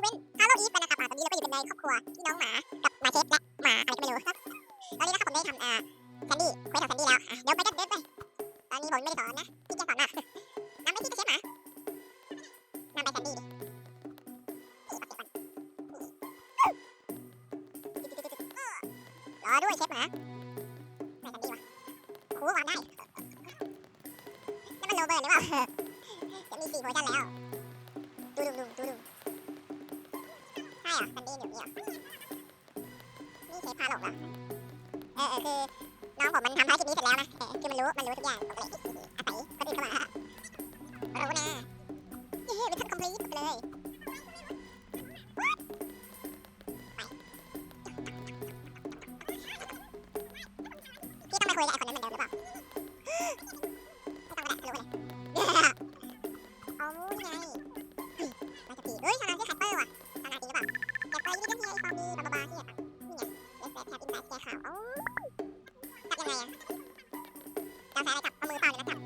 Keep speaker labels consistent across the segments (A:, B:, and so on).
A: เวนต์ฮาโลอีฟกันนะครับตอนนี้เราก็อยู่กันในครอบครัวพี่น้องหมากับหมาเชฟและหมาอะไรก็ไม่รู้ครับตอนนี้นะครับผมได้ทำอ่าแซนดี้เควสของแซนดี้แล้วเดี๋ยวไปกันเดินไปตอนนี้ผมไม่ได้สอนนะพี่แกสอนมานำไปที่เชฟหมานำไปแซนดี้ดิรอด้วยเชฟหมาไหนแซนดี้วะโอ้วางได้นั่นมันโรเบิร์ตหรือเปล่าจะมีสี่เวอร์ชันแล้วดูดูดูดูดู ใช่เหรอซันดี้อยู่นี่เหรอนี่เชฟพาหลงเหรอเออเออคือน้องผมมันทำภารกิจนี้เสร็จแล้วนะเออคือมันรู้มันรู้ทุกอย่างผมก็เลยอาศัยคนอื่นเข้ามาเรานะเย้ยเป็นทันคอมพลีทไปเลยไอ้คนนั้นเหมือนเดิมหรือเปล่าไม่ต้อง เราใช้อะไรจับเอามือเปล่าเลยนะจับ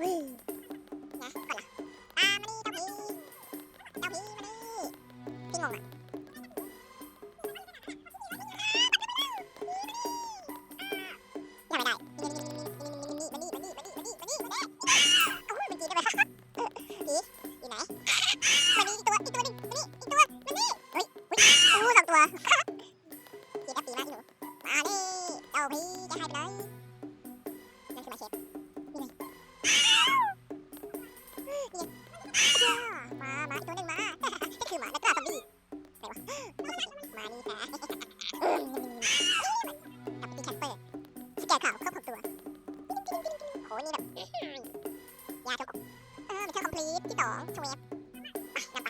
A: วิ่งนะก่อนละตามมานี่เจ้าพี่เจ้าพี่มานี่พี่งงอะยังไม่ได้นี่นี่นี่นี่นี่นี่มานี่มานี่มานี่มานี่มานี่มานี่โอ้มันจีนได้ไหมอยู่ไหนมานี่อีกตัวอีกตัวนึงมาดิตัวมานี่เฮ้ยเฮ้ยสองตัวเจ็บปีมากหนูมาเลยเจ้าพี่จะให้ไปเลย คือมาเชฟนี่ไงมามาอีกตัวหนึงมานี่คือหมานักล่าซอมบี้ไหนวะมานี่ค่ะกับพี่แคสเปอร์สแกนขาวครบหกตัวโหนี่แบบยาทุกเออมันแค่คอมพลีทที่สองทเวฟไปนำไป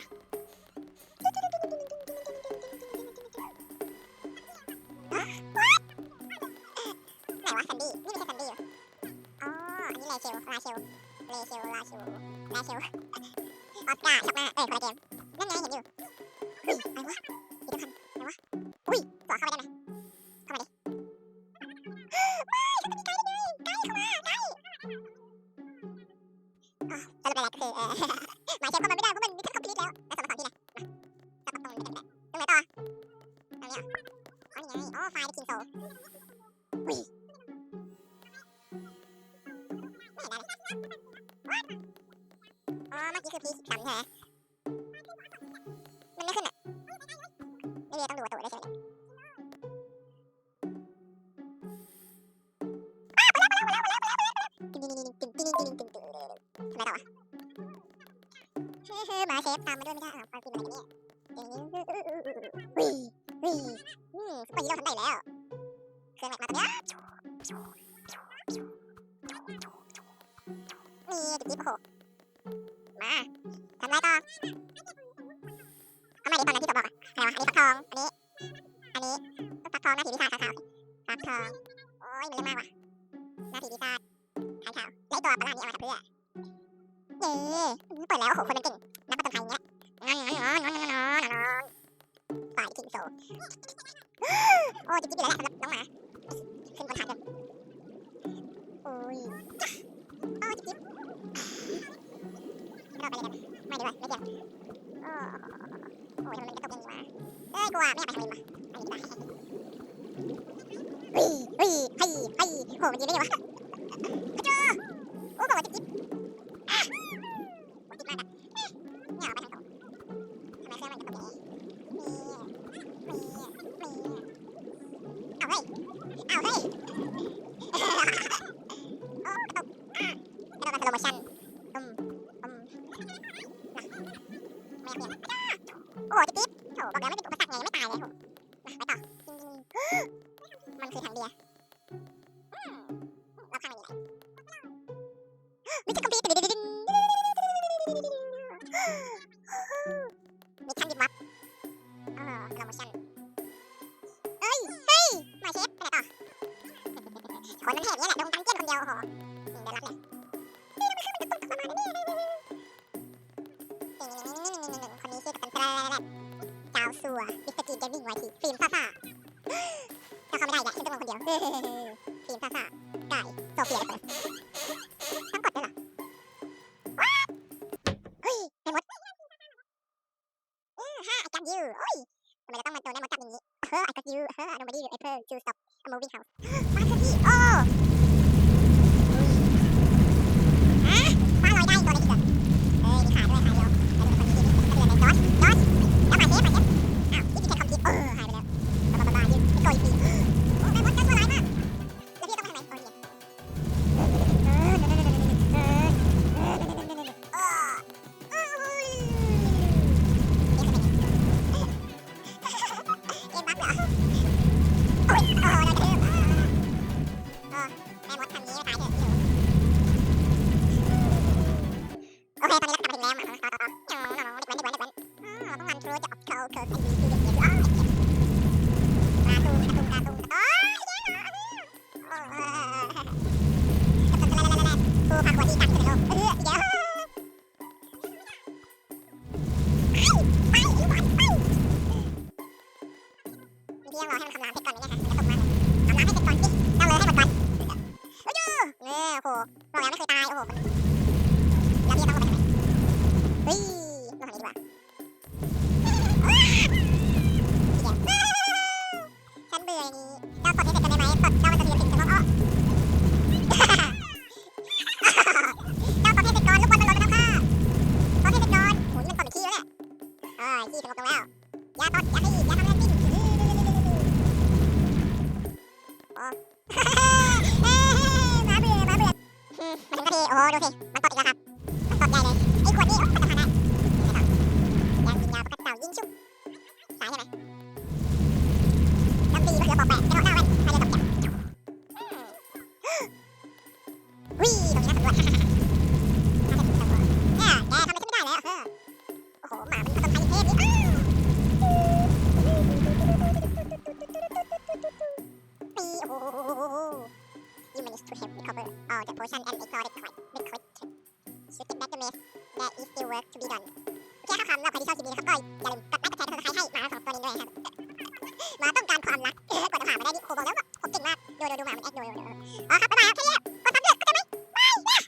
A: ไหนวะแซนดี้นี่ไม่ใช่แซนดี้หรอ อันนี้เลเชลลาเชลเลเชลลาเชลลาเชลออสการ์ช็อกหน้าเอ้ยคนละเกมนั่นไงเห็นอยู่เฮ้ยอะไรวะอีกตัวคันอะไรวะอุ้ยตัวเข้าไปได้ไหมเข้ามาดิไม่ฉันจะมีไกด์เลยไกด์เข้ามาไกด์อ๋อสรุปแล้วก็คือเออหมายเชฟเข้ามาไม่ได้เพราะมันมีแค่คอมพิวต์แล้วแล้วส่งมาของที่นแล้วก็ตรงนี้ตรงไหนต่อตรงนี้เหรออ๋อนี่ไงอ๋อไฟล์กินโซ ไม่มีต้องดูตัวได้ใช่ไหมนี่นี่นี่ตึ้งตึ้งตึ้งตึ้งตึ้งทำไมต่อวะฮ้ยเฮ้ยหมาเชฟตามมาด้วยไม่ได้อ้าวความจริงอะไรกันเนี่ยอย่างนี้วิ่งวิ่งอืมซุปเปอร์ฮีโร่ทำได้แล้วเครื่องแม็กมาตัวเนี้ยนี่จิ๊บจิ๊บโอ้โหมาทำไรต่อเอามาดิตอนนั้นที่ผมบอกอะ อะไรวะ อันนี้ฟักทอง อันนี้ อันนี้ฟักทองหน้าผีพิศาขาวๆฟักทอง โอ้ยมันเยอะมากว่ะ หน้าผีพิศาขาวขาวแล้วตัวประหลาดนี้เอามาทำเพื่อเย้เปิดแล้วโอ้โหคนมันเก่งนักประจนภัยเงี้ยงอนงอนงอนงอนงอนงอนฝ่ายคิงโซโอ้จิ๊บจิ๊บอยู่แล้วแหละสำหรับน้องหมาขึ้นบนฐานกันโอ้ยโอ้จิ๊บจิ๊บเราไปเลยกันไม่ดีกว่าไม่เกี่ยวโอ้ โอ้ยทำไมมันกระตุกอย่างนี้วะเอ้ยกลัวไม่อยากไปทำเองวะอันนี้ดีกว่าเฮ้ยเฮ้ยเฮ้ยเฮ้ยโหมันยืนได้ยังวะกระโจโอ้บอกว่าจิ๊บจิ๊บอะโอ้จิ๊บมากอะเนี่ยเอาไปทางตรงทำไมเครื่องมันกระตุกอย่างนี้นี่นี่นี่เอาเฮ้ยเอาเฮ้ยโอ้กระตุกอะกระโดดแบบสโลโมชั่น แค่เนี้ยแหละดงตังเจี้ยนคนเดียวโอ้โหเดี๋ยวรับเลยคนนี้ชื่อกัปตัจ้าสัวมิสเตอร์จีเกมมิ่งไวทีฟิล์มซ่าซ่าถ้าเข้าไม่ได้อีกแล้ฉันจะมองคนเดียวฟิล์มซ่าซ่าไก่โซเฟียเลยต้องกดด้วยเหรอว้าวเฮ้ยไอ้มดเออฮ่าไอ้กัดยูโอ้ยทำไมเรต้องมาโดนไอ้มดกัดอย่างนี้เฮ้อไอ้กัดยูเฮ้อ nobody will ever choose stop a moving house มีที่ต้องรอให้มันคำรามเสร็จก่อนไหมเนี่ยคะมันจะตกมาคำรามให้เสร็จก่อนสิต้องเลยให้หมดก่อนโอ้ยเออโอ้โหบอแล้วไม่เคยตายโอ้โหแล้วพี่ต้องลงไปทำไมเฮ้ยลงทางนี้ดีกว่าฉันเบื่ออย่างนี้เจ้าปลดให้เสร็จกันได้ไหมปลดเจ้ามันจะมีถึงจะงอกอ้อเจ้าปลดให้เสร็จก่อนลูกบอลมันหล่นมาแล้วค่ะปลดให้เสร็จก่อนโหนี่มันปลดเป็นขี้แล้วเนี่ยเอ้ยขี้สงบลงแล้วยาตดอย่าขยี้อย่าทำ อะไรปิ้งโอ้มาเบื่อมาเบื่อมาถึงนาทีโอ้ดูสิ มันตดอีกแล้วครับ potion and ignore the quite the quite should get back to mess there is still work to be done โอเคครับคำแล้วใครที่ชอบคลิปนี้นะครับก็อย่าลืมกดไลค์กดแชร์กดซับสไครต์ให้หมาทั้งสองตัวนี้ด้วยครับหมาต้องการความรักกว่าจะผ่านมาได้นี่โคบอกแล้วว่าผมเก่งมาก ดูดูดูหมามันแอคดูดูดูอ๋อครับบ๊ายบายโอเคแล้ว